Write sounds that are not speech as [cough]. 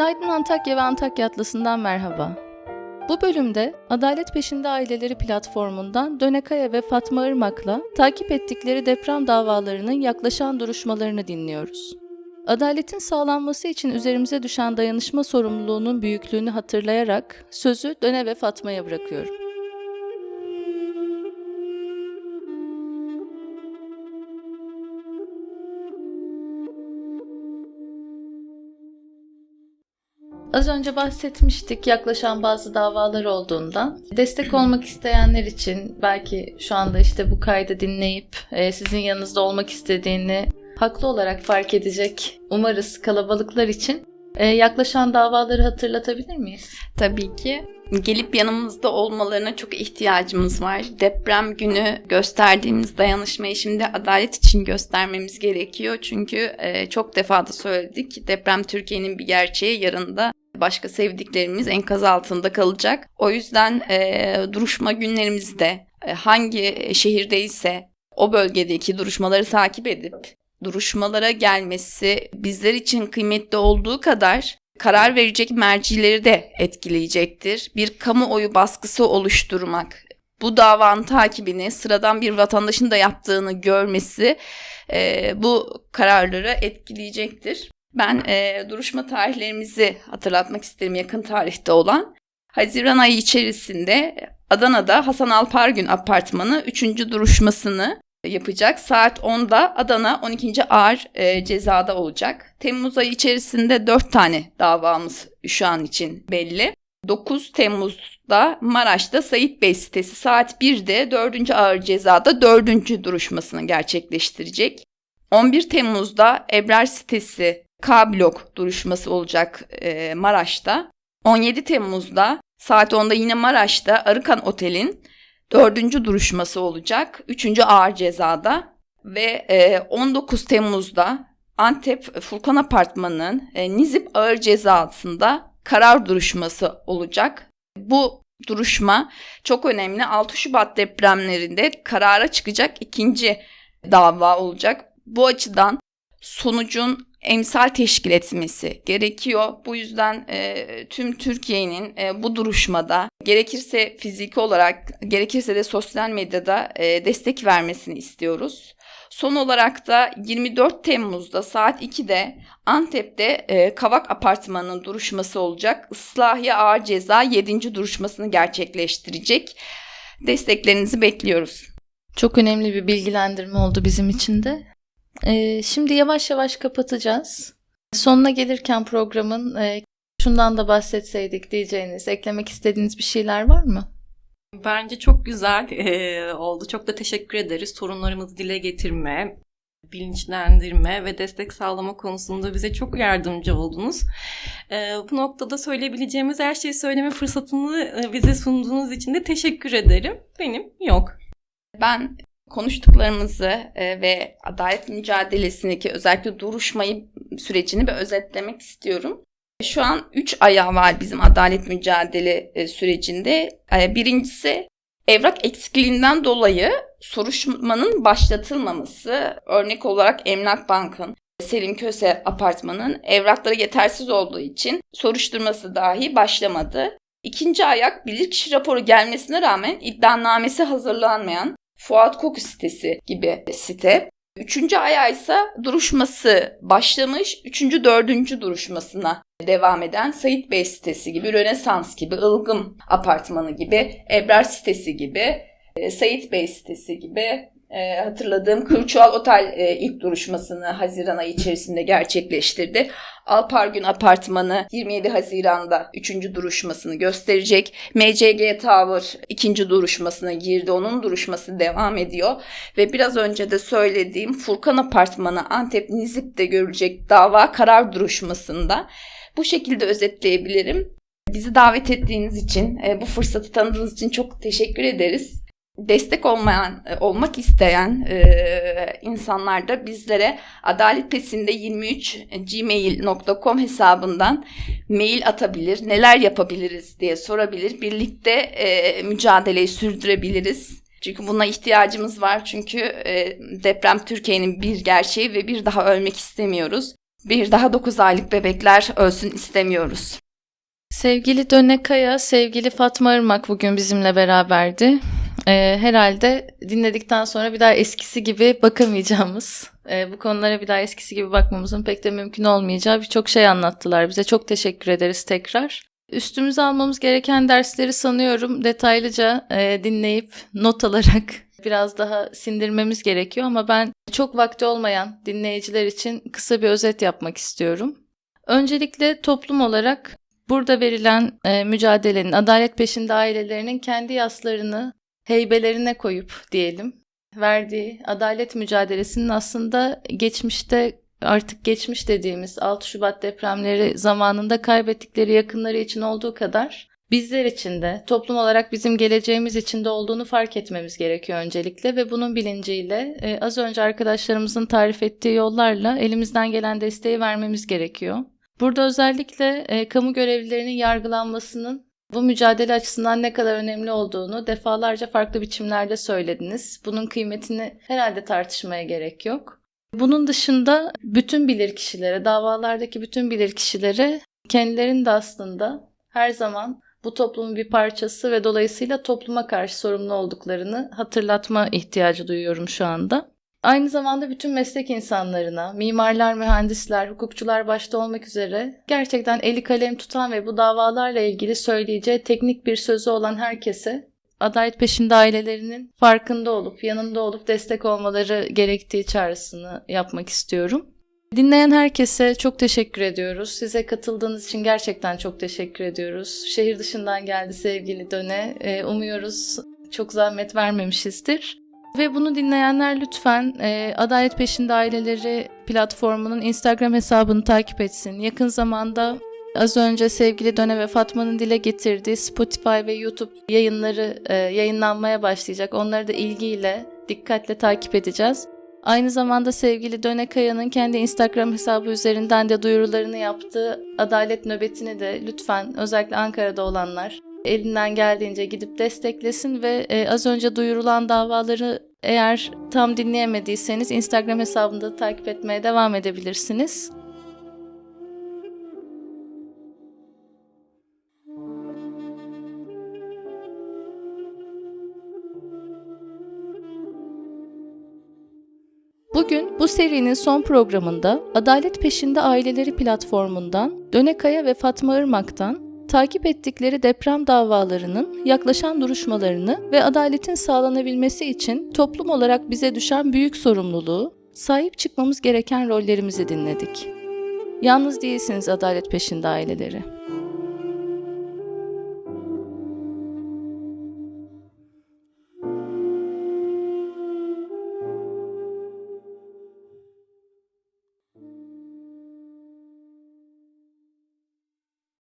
Günaydın Antakya ve Antakya Atlası'ndan merhaba. Bu bölümde Adalet Peşinde Aileleri platformundan Dönekaya ve Fatma Irmak'la takip ettikleri deprem davalarının yaklaşan duruşmalarını dinliyoruz. Adaletin sağlanması için üzerimize düşen dayanışma sorumluluğunun büyüklüğünü hatırlayarak sözü Döne ve Fatma'ya bırakıyorum. Az önce bahsetmiştik yaklaşan bazı davalar olduğundan. Destek olmak isteyenler için belki şu anda işte bu kaydı dinleyip e, sizin yanınızda olmak istediğini haklı olarak fark edecek umarız kalabalıklar için e, yaklaşan davaları hatırlatabilir miyiz? Tabii ki. Gelip yanımızda olmalarına çok ihtiyacımız var. Deprem günü gösterdiğimiz dayanışmayı şimdi adalet için göstermemiz gerekiyor. Çünkü e, çok defa da söyledik. Deprem Türkiye'nin bir gerçeği. Yarın da başka sevdiklerimiz enkaz altında kalacak. O yüzden e, duruşma günlerimizde e, hangi şehirdeyse o bölgedeki duruşmaları takip edip duruşmalara gelmesi bizler için kıymetli olduğu kadar karar verecek mercileri de etkileyecektir. Bir kamuoyu baskısı oluşturmak, bu davanın takibini sıradan bir vatandaşın da yaptığını görmesi e, bu kararları etkileyecektir. Ben e, duruşma tarihlerimizi hatırlatmak isterim yakın tarihte olan. Haziran ayı içerisinde Adana'da Hasan Alpargün apartmanı 3. duruşmasını yapacak. Saat 10'da Adana 12. Ağır e, cezada olacak. Temmuz ayı içerisinde 4 tane davamız şu an için belli. 9 Temmuz'da Maraş'ta Sayit Bey sitesi saat 1'de 4. ağır cezada 4. duruşmasını gerçekleştirecek. 11 Temmuz'da Ebrar sitesi K blok duruşması olacak e, Maraş'ta. 17 Temmuz'da saat 10'da yine Maraş'ta Arıkan Otel'in dördüncü duruşması olacak. Üçüncü ağır cezada ve e, 19 Temmuz'da Antep Furkan Apartmanı'nın e, Nizip ağır cezasında karar duruşması olacak. Bu duruşma çok önemli. 6 Şubat depremlerinde karara çıkacak ikinci dava olacak. Bu açıdan sonucun emsal teşkil etmesi gerekiyor. Bu yüzden e, tüm Türkiye'nin e, bu duruşmada gerekirse fiziki olarak gerekirse de sosyal medyada e, destek vermesini istiyoruz. Son olarak da 24 Temmuz'da saat 2'de Antep'te e, Kavak Apartmanı'nın duruşması olacak. Islahiye Ağır Ceza 7. duruşmasını gerçekleştirecek. Desteklerinizi bekliyoruz. Çok önemli bir bilgilendirme oldu bizim için de. Ee, şimdi yavaş yavaş kapatacağız. Sonuna gelirken programın e, şundan da bahsetseydik diyeceğiniz, eklemek istediğiniz bir şeyler var mı? Bence çok güzel e, oldu. Çok da teşekkür ederiz. Sorunlarımızı dile getirme, bilinçlendirme ve destek sağlama konusunda bize çok yardımcı oldunuz. E, bu noktada söyleyebileceğimiz her şeyi söyleme fırsatını e, bize sunduğunuz için de teşekkür ederim. Benim yok. Ben konuştuklarımızı e, ve adalet mücadelesindeki özellikle duruşmayı sürecini bir özetlemek istiyorum. Şu an 3 ayağı var bizim adalet mücadele e, sürecinde. E, birincisi evrak eksikliğinden dolayı soruşturmanın başlatılmaması. Örnek olarak Emlak Bank'ın Selim Köse apartmanın evrakları yetersiz olduğu için soruşturması dahi başlamadı. İkinci ayak bilirkişi raporu gelmesine rağmen iddianamesi hazırlanmayan Fuat Koku sitesi gibi site. Üçüncü ayağı ise duruşması başlamış, üçüncü, dördüncü duruşmasına devam eden Sayit Bey sitesi gibi, Rönesans gibi, Ilgım Apartmanı gibi, Ebrar sitesi gibi, e, Sayit Bey sitesi gibi e, hatırladığım Kırçual Otel e, ilk duruşmasını Haziran ayı içerisinde gerçekleştirdi. Alpargün Apartmanı 27 Haziran'da 3. duruşmasını gösterecek. MCG Tower 2. duruşmasına girdi. Onun duruşması devam ediyor. Ve biraz önce de söylediğim Furkan Apartmanı Antep Nizip'te görecek dava karar duruşmasında. Bu şekilde özetleyebilirim. Bizi davet ettiğiniz için, e, bu fırsatı tanıdığınız için çok teşekkür ederiz destek olmayan olmak isteyen e, insanlar da bizlere adaletpesinde 23 gmail.com hesabından mail atabilir. Neler yapabiliriz diye sorabilir. Birlikte e, mücadeleyi sürdürebiliriz. Çünkü buna ihtiyacımız var. Çünkü e, deprem Türkiye'nin bir gerçeği ve bir daha ölmek istemiyoruz. Bir daha 9 aylık bebekler ölsün istemiyoruz. Sevgili Döne Kaya, sevgili Fatma Irmak bugün bizimle beraberdi. Ee, herhalde dinledikten sonra bir daha eskisi gibi bakamayacağımız, e, bu konulara bir daha eskisi gibi bakmamızın pek de mümkün olmayacağı birçok şey anlattılar bize. Çok teşekkür ederiz tekrar. Üstümüze almamız gereken dersleri sanıyorum detaylıca e, dinleyip not alarak [laughs] biraz daha sindirmemiz gerekiyor ama ben çok vakti olmayan dinleyiciler için kısa bir özet yapmak istiyorum. Öncelikle toplum olarak burada verilen e, mücadelenin, adalet peşinde ailelerinin kendi yaslarını heybelerine koyup diyelim verdiği adalet mücadelesinin aslında geçmişte artık geçmiş dediğimiz 6 Şubat depremleri zamanında kaybettikleri yakınları için olduğu kadar bizler için de toplum olarak bizim geleceğimiz için de olduğunu fark etmemiz gerekiyor öncelikle ve bunun bilinciyle e, az önce arkadaşlarımızın tarif ettiği yollarla elimizden gelen desteği vermemiz gerekiyor. Burada özellikle e, kamu görevlilerinin yargılanmasının bu mücadele açısından ne kadar önemli olduğunu defalarca farklı biçimlerde söylediniz. Bunun kıymetini herhalde tartışmaya gerek yok. Bunun dışında bütün bilirkişilere, davalardaki bütün bilirkişilere kendilerinin de aslında her zaman bu toplumun bir parçası ve dolayısıyla topluma karşı sorumlu olduklarını hatırlatma ihtiyacı duyuyorum şu anda. Aynı zamanda bütün meslek insanlarına, mimarlar, mühendisler, hukukçular başta olmak üzere gerçekten eli kalem tutan ve bu davalarla ilgili söyleyeceği teknik bir sözü olan herkese adalet peşinde ailelerinin farkında olup, yanında olup destek olmaları gerektiği çağrısını yapmak istiyorum. Dinleyen herkese çok teşekkür ediyoruz. Size katıldığınız için gerçekten çok teşekkür ediyoruz. Şehir dışından geldi sevgili Döne. Ee, umuyoruz çok zahmet vermemişizdir. Ve bunu dinleyenler lütfen e, Adalet Peşinde Aileleri platformunun Instagram hesabını takip etsin. Yakın zamanda az önce sevgili Döne ve Fatma'nın dile getirdiği Spotify ve YouTube yayınları e, yayınlanmaya başlayacak. Onları da ilgiyle, dikkatle takip edeceğiz. Aynı zamanda sevgili Döne Kaya'nın kendi Instagram hesabı üzerinden de duyurularını yaptığı adalet nöbetini de lütfen özellikle Ankara'da olanlar elinden geldiğince gidip desteklesin ve e, az önce duyurulan davaları eğer tam dinleyemediyseniz Instagram hesabında takip etmeye devam edebilirsiniz. Bugün bu serinin son programında Adalet Peşinde Aileleri platformundan Dönekaya ve Fatma Irmak'tan takip ettikleri deprem davalarının yaklaşan duruşmalarını ve adaletin sağlanabilmesi için toplum olarak bize düşen büyük sorumluluğu, sahip çıkmamız gereken rollerimizi dinledik. Yalnız değilsiniz adalet peşinde aileleri.